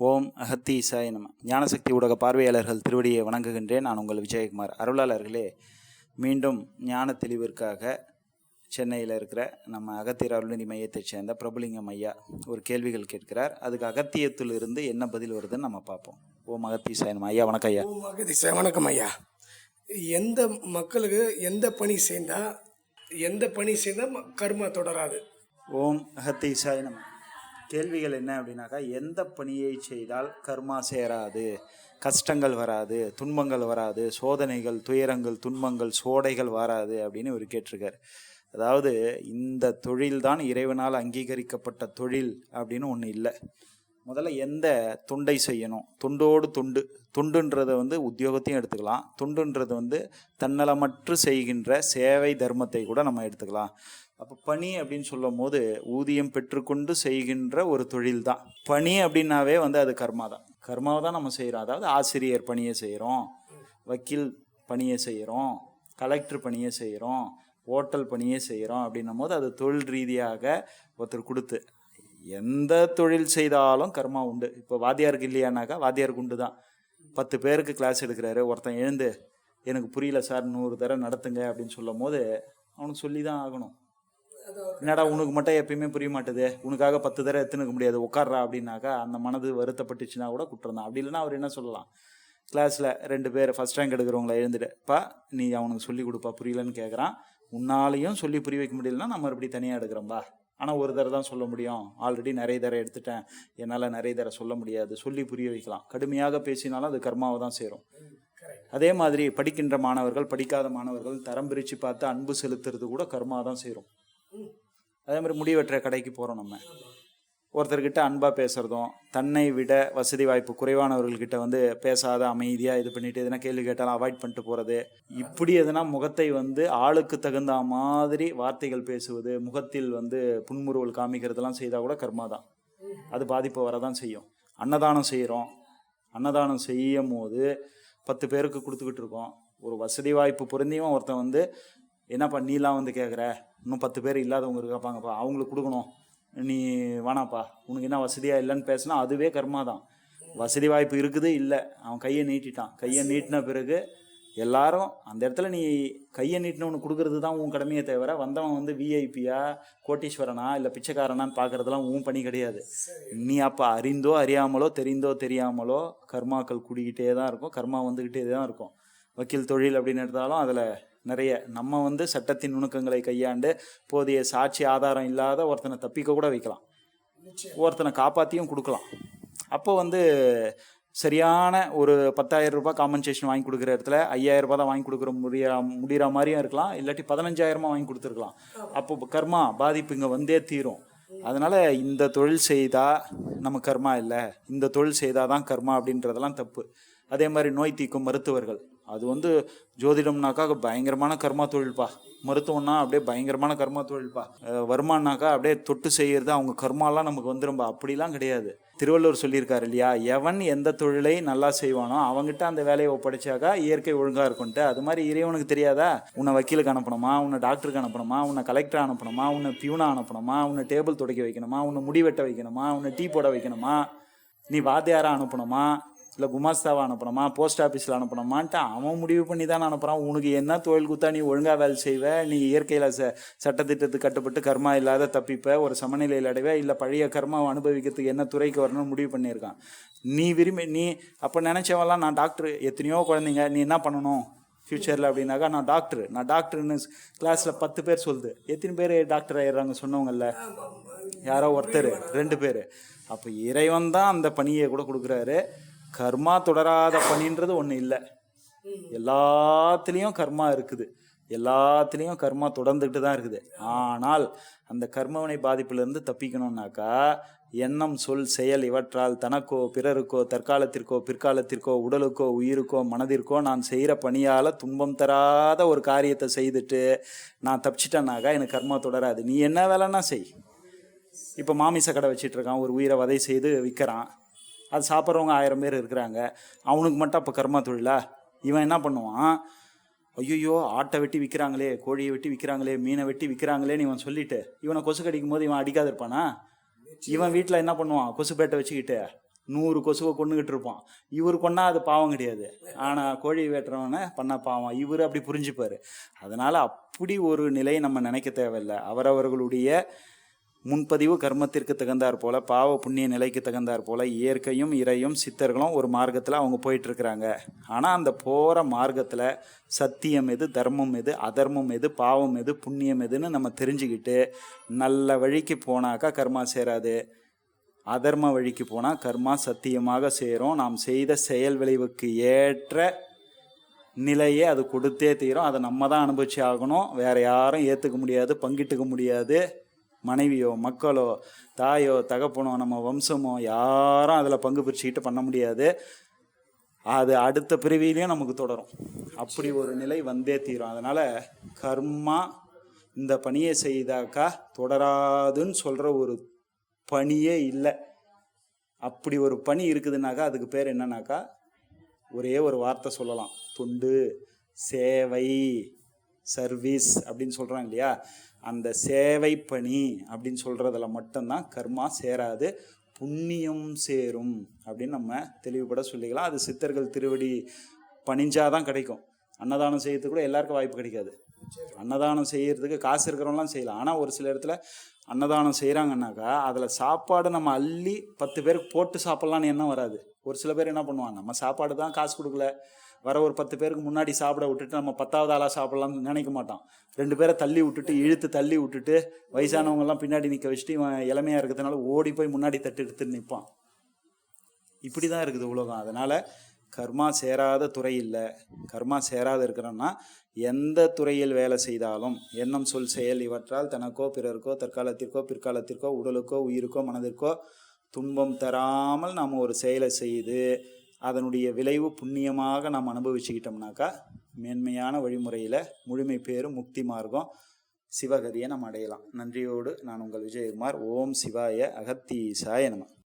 ஓம் அகத்தி இசாய நம. ஞானசக்தி ஊடக பார்வையாளர்கள் திருவடியை வணங்குகின்றேன். நான் உங்கள் விஜயகுமார். அருளாளர்களே மீண்டும் ஞான தெளிவிற்காக சென்னையில் இருக்கிற நம்ம அகத்தியர் அருள்நிதி மையத்தைச் சேர்ந்த பிரபுலிங்கம் ஐயா ஒரு கேள்விகள் கேட்கிறார். அதுக்கு அகத்தியத்திலிருந்து என்ன பதில் வருதுன்னு நம்ம பார்ப்போம். ஓம் அகத்தி இசாய நம. ஐயா வணக்கம் ஐயா. மகதி சார் வணக்கம் ஐயா. எந்த மக்களுக்கு எந்த பணி செய்தா எந்த பணி செய்தா ம- கர்மா தொடராது. ஓம் அகத்தி இசாய நம. கேள்விகள் என்ன அப்படின்னாக்கா எந்த பணியை செய்தால் கர்மா சேராது? கஷ்டங்கள் வராது துன்பங்கள் வராது சோதனைகள் துயரங்கள் துன்பங்கள் சோடைகள் வராது அப்படின்னு இவர் கேட்டிருக்காரு. அதாவது இந்த தொழில்தான் இறைவனால் அங்கீகரிக்கப்பட்ட தொழில் அப்படின்னு ஒன்று இல்லை. முதல்ல எந்த தொண்டை செய்யணும்? தொண்டோடு தொண்டு தொண்டுன்றதை வந்து உத்தியோகத்தையும் எடுத்துக்கலாம். தொண்டுன்றது வந்து தன்னலமற்று செய்கின்ற சேவை தர்மத்தை கூட நம்ம எடுத்துக்கலாம். அப்போ பணி அப்படின்னு சொல்லும் போது ஊதியம் பெற்றுக்கொண்டு செய்கின்ற ஒரு தொழில் தான் பணி அப்படின்னாவே வந்து அது கர்மா தான் கர்மாவை தான் நம்ம செய்கிறோம் அதாவது ஆசிரியர் பணியை செய்கிறோம் வக்கீல் பணியை செய்கிறோம் கலெக்டர் பணியை செய்கிறோம் ஹோட்டல் பணியை செய்கிறோம் அப்படின்னும் போது அது தொழில் ரீதியாக ஒருத்தர் கொடுத்து எந்த தொழில் செய்தாலும் கர்மா உண்டு. இப்போ வாத்தியாருக்கு இல்லையானாக்கா வாத்தியாருக்கு உண்டு தான் பத்து பேருக்கு கிளாஸ் எடுக்கிறாரு ஒருத்தன் எழுந்து எனக்கு புரியல சார் நூறு தடவை நடத்துங்க அப்படின்னு சொல்லும் போது அவனுக்கு சொல்லி தான் ஆகணும். என்னடா உனக்கு மட்டும் எப்பயுமே புரிய மாட்டேது. உனக்காக பத்து தடவை எத்துனுக்க முடியாது. உட்கார்றா அப்படின்னாக்கா அந்த மனது வருத்தப்பட்டுச்சுன்னா கூட குற்றம் தான். அப்படி இல்லைன்னா அவர் என்ன சொல்லலாம்? கிளாஸில் ரெண்டு பேர் ஃபஸ்ட் ரேங்க் எடுக்கிறவங்கள எழுந்துடுப்பா நீ அவனுக்கு சொல்லி கொடுப்பா புரியலன்னு கேட்குறான் உன்னாலையும் சொல்லி புரிய வைக்க முடியலன்னா நம்ம மறுபடியும் தனியாக எடுக்கிறோம்பா ஆனால் ஒரு தடவை தான் சொல்ல முடியும். ஆல்ரெடி நிறைய தடவை எடுத்துட்டேன். என்னால் நிறைய தடவை சொல்ல முடியாது. சொல்லி புரிய வைக்கலாம். கடுமையாக பேசினாலும் அது கர்மாவை தான் சேரும். அதே மாதிரி படிக்கின்ற மாணவர்கள் படிக்காத மாணவர்கள் தரம் பிரித்து பார்த்து அன்பு செலுத்துறது கூட கர்மா தான் சேரும். அதே மாதிரி முடி வெட்டுற கடைக்கு போகிறோம் நம்ம. ஒருத்தர்கிட்ட அன்பாக பேசுகிறதும் தன்னை விட வசதி வாய்ப்பு குறைவானவர்கள்கிட்ட வந்து பேசாத அமைதியாக இது பண்ணிட்டு எதனா கேள்வி கேட்டாலும் அவாய்ட் பண்ணிட்டு போகிறது இப்படி எதனா முகத்தை வந்து ஆளுக்கு தகுந்த மாதிரி வார்த்தைகள் பேசுவது முகத்தில் வந்து புன்முறுவல் காமிக்கிறதெல்லாம் செய்தால் கூட கர்மா தான். அது பாதிப்பு வரதான் செய்யும். அன்னதானம் செய்கிறோம் அன்னதானம் செய்யும் போது பத்து பேருக்கு கொடுத்துக்கிட்டு இருக்கோம். ஒரு வசதி வாய்ப்பு பொருந்தியும் ஒருத்தன் வந்து என்னப்பா நீலாம் வந்து கேட்குற இன்னும் பத்து பேர் இல்லாதவங்க இருக்காப்பாங்கப்பா அவங்களுக்கு கொடுக்கணும். நீ வேணாப்பா உனக்கு என்ன வசதியாக இல்லைன்னு பேசினா அதுவே கர்மா தான். வசதி வாய்ப்பு இருக்குது இல்லை. அவன் கையை நீட்டிட்டான். கையை நீட்டின பிறகு எல்லாரும் அந்த இடத்துல நீ கையை நீட்டினவனுக்கு கொடுக்கறது தான் உன் கடமையை தவிர வந்தவன் வந்து விஐபியா கோட்டீஸ்வரனா இல்லை பிச்சைக்காரனான்னு பார்க்கறதுலாம் உன் பணி கிடையாது. நீ அப்போ அறிந்தோ அறியாமலோ தெரிந்தோ தெரியாமலோ கர்மாக்கள் கூடிக்கிட்டே தான் இருக்கும். கர்மா வந்துக்கிட்டே தான் இருக்கும். வக்கீல் தொழில் அப்படின்னு எடுத்தாலும் அதில் நிறைய நம்ம வந்து சட்டத்தின் நுணுக்கங்களை கையாண்டு போதிய சாட்சி ஆதாரம் இல்லாத ஒருத்தனை தப்பிக்க கூட வைக்கலாம். ஒருத்தனை காப்பாற்றியும் கொடுக்கலாம். அப்போ வந்து சரியான ஒரு பத்தாயிரம் ரூபாய் காம்பன்சேஷன் வாங்கி கொடுக்குற இடத்துல ஐயாயிரம் ரூபாய் தான் வாங்கி கொடுக்குற முடிய முடிகிற மாதிரியும் இருக்கலாம். இல்லாட்டி பதினஞ்சாயிரமா வாங்கி கொடுத்துருக்கலாம். அப்போ கர்மா பாதிப்பு இங்கே வந்தே தீரும். அதனால இந்த தொழில் செய்தா நம்ம கர்மா இல்லை. இந்த தொழில் செய்தாதான் தான் கர்மா அப்படின்றதெல்லாம் தப்பு. அதே மாதிரி நோய் தீர்க்கும் மருத்துவர்கள். அது வந்து ஜோதிடம்னாக்கா பயங்கரமான கர்மா தொழில்ப்பா மருத்துவம்னா அப்படியே பயங்கரமான கர்மா தொழில்ப்பா வருமானாக்கா அப்படியே தொட்டு செய்யறது அவங்க கர்மாலாம் நமக்கு வந்துரும்பா. அப்படிலாம் கிடையாது. திருவள்ளுவர் சொல்லியிருக்காரு இல்லையா? எவன் எந்த தொழிலை நல்லா செய்வானோ அவங்ககிட்ட அந்த வேலையை ஒப்படைச்சாக்கா இயற்கை ஒழுங்காக இருக்கும்ட்டு அது மாதிரி இறைவனுக்கு தெரியாதா? உன்னை வக்கீலுக்கு அனுப்பணுமா? உன்னை டாக்டருக்கு அனுப்பணுமா? உன்னை கலெக்டர் அனுப்பணுமா? உன்னை பியூனா அனுப்பணுமா? உன்னை டேபிள் துடைக்க வைக்கணுமா? உன்னை முடி வெட்ட வைக்கணுமா? உன்னை டீ போட வைக்கணுமா? நீ வாத்தியாராக அனுப்பணுமா? இல்லை குமாஸ்தாவை அனுப்பணுமா போஸ்ட் ஆஃபீஸில் அனுப்பணுமான்ட்டு அவன் முடிவு பண்ணி தான் அனுப்புகிறான் உனக்கு என்ன தொழில் குத்தா நீ ஒழுங்காக வேலை செய்வ? நீ இயற்கையில் ச சட்டத்திட்டத்துக்கு கட்டுப்பட்டு கர்மா இல்லாத தப்பிப்ப ஒரு சமநிலையில் அடைவ? இல்லை பழைய கர்மாவை அனுபவிக்கிறதுக்கு என்ன துறைக்கு வரணும்னு முடிவு பண்ணியிருக்கான். நீ விரும்பி நீ அப்போ நினச்சவெல்லாம் நான் டாக்டர் எத்தனையோ குழந்தைங்க நீ என்ன பண்ணணும் ஃப்யூச்சரில் அப்படின்னாக்கா நான் டாக்டர் நான் டாக்டர்னு கிளாஸில் பத்து பேர் சொல்லுது. எத்தனை பேர் டாக்டர் ஆயிடுறாங்க சொன்னவங்கல்ல? யாரோ ஒருத்தர் ரெண்டு பேர். அப்போ இறைவன் தான் அந்த பணியை கூட கொடுக்குறாரு. கர்மா தொடராத பணின்றது ஒன்று இல்லை. எல்லாத்துலேயும் கர்மா இருக்குது. எல்லாத்துலேயும் கர்மா தொடர்ந்துக்கிட்டு தான் இருக்குது. ஆனால் அந்த கர்மவினை பாதிப்பிலிருந்து தப்பிக்கணும்னாக்கா எண்ணம் சொல் செயல் இவற்றால் தனக்கோ பிறருக்கோ தற்காலத்திற்கோ பிற்காலத்திற்கோ உடலுக்கோ உயிருக்கோ மனதிற்கோ நான் செய்கிற பணியால் துன்பம் தராத ஒரு காரியத்தை செய்துட்டு நான் தப்பிச்சிட்டேனாக்கா எனக்கு கர்மா தொடராது. நீ என்ன வேலைன்னா செய். இப்போ மாமிச கடை வச்சிட்ருக்கான் ஒரு உயிரை வதை செய்து விற்கிறான் அது சாப்பிட்றவங்க ஆயிரம் பேர் இருக்கிறாங்க. அவனுக்கு மட்டும் அப்போ கர்மா தொழிலா? இவன் என்ன பண்ணுவான்? ஐயோ ஆட்டை வெட்டி விற்கிறாங்களே கோழியை வெட்டி விற்கிறாங்களே மீனை வெட்டி விற்கிறாங்களேன்னு இவன் சொல்லிட்டு இவனை கொசு கடிக்கும் போது இவன் அடிக்காது இருப்பானா? இவன் வீட்டில் என்ன பண்ணுவான்? கொசுப்பேட்டை வச்சுக்கிட்டு நூறு கொசுவை கொண்டுகிட்டு இருப்பான். இவர் கொண்டா அது பாவம் கிடையாது. ஆனால் கோழி வெட்டுறவனை பண்ணால் பாவம். இவர் அப்படி புரிஞ்சுப்பார். அதனால் அப்படி ஒரு நிலையை நம்ம நினைக்க தேவையில்லை. அவரவர்களுடைய முன்பதிவு கர்மத்திற்கு தகுந்தாற் போல பாவ புண்ணிய நிலைக்கு தகுந்தாற் போல இயற்கையும் இறையும் சித்தர்களும் ஒரு மார்க்கத்தில் அவங்க போயிட்டு இருக்கிறாங்க ஆனால் அந்த போகிற மார்க்கத்தில் சத்தியம் எது தர்மம் எது அதர்மம் எது பாவம் எது புண்ணியம் எதுன்னு நம்ம தெரிஞ்சுக்கிட்டு நல்ல வழிக்கு போனாக்கா கர்மா சேராது. அதர்ம வழிக்கு போனால் கர்மா சத்தியமாக சேரும். நாம் செய்த செயல் விளைவுக்கு ஏற்ற நிலையை அது கொடுத்தே தீரும். அதை நம்ம தான் அனுபவிச்சு ஆகணும். வேற யாரும் ஏற்றுக்க முடியாது பங்கிட்டுக்க முடியாது. மனைவியோ மக்களோ தாயோ தகப்பனோ நம்ம வம்சமோ யாரும் அதில் பங்கு பிரிச்சுக்கிட்டு பண்ண முடியாது. அது அடுத்த பிரிவிலையும் நமக்கு தொடரும். அப்படி ஒரு நிலை வந்தே தீரும். அதனால் கர்மா இந்த பணியை செய்தாக்கா தொடராதுன்னு சொல்கிற ஒரு பணியே இல்லை. அப்படி ஒரு பணி இருக்குதுனாக்கா அதுக்கு பேர் என்னன்னாக்கா ஒரே ஒரு வார்த்தை சொல்லலாம். தொண்டு சேவை. சர்வீஸ் அப்படின்னு சொல்கிறாங்க இல்லையா? அந்த சேவை பணி அப்படின்னு சொல்கிறதுல மட்டும்தான் கர்மா சேராது புண்ணியம் சேரும் அப்படின்னு நம்ம தெளிவுபட சொல்லிக்கலாம். அது சித்தர்கள் திருவடி பணிஞ்சாதான் கிடைக்கும். அன்னதானம் செய்யறதுக்கு கூட எல்லாருக்கும் வாய்ப்பு கிடைக்காது. அன்னதானம் செய்யறதுக்கு காசு இருக்கிறவங்களாம் செய்யலாம். ஆனால் ஒரு சில இடத்துல அன்னதானம் செய்கிறாங்கன்னாக்கா அதில் சாப்பாடு நம்ம அள்ளி பத்து பேருக்கு போட்டு சாப்பிட்லான்னு எண்ணம் வராது. ஒரு சில பேர் என்ன பண்ணுவாங்க நம்ம சாப்பாடு தான் காசு கொடுக்கல. வர ஒரு பத்து பேருக்கு முன்னாடி சாப்பிட விட்டுட்டு நம்ம பத்தாவது ஆளாக சாப்பிட்லாம்னு நினைக்க மாட்டோம் ரெண்டு பேரை தள்ளி விட்டுட்டு இழுத்து தள்ளி விட்டுட்டு வயசானவங்கெல்லாம் பின்னாடி நிற்க வச்சுட்டு இவன் இளமையாக இருக்கிறதுனால ஓடி போய் முன்னாடி தட்டு எடுத்து நிற்பான் இப்படி தான் இருக்குது உலகம். அதனால் கர்மா சேராத துறை இல்லை. கர்மா சேராத இருக்கிறோன்னா எந்த துறையில் வேலை செய்தாலும் எண்ணம் சொல் செயல் இவற்றால் தனக்கோ பிறருக்கோ தற்காலத்திற்கோ பிற்காலத்திற்கோ உடலுக்கோ உயிருக்கோ மனதிற்கோ துன்பம் தராமல் நாம் ஒரு செயலை செய்து அதனுடைய விளைவு புண்ணியமாக நாம் அனுபவிச்சுக்கிட்டோம்னாக்கா மேன்மையான வழிமுறையில் முழுமை பேரும் முக்தி மார்க்கம் சிவகதியை நம்ம அடையலாம். நன்றியோடு நான் உங்கள் விஜயகுமார். ஓம் சிவாய அகத்தீசாய நம.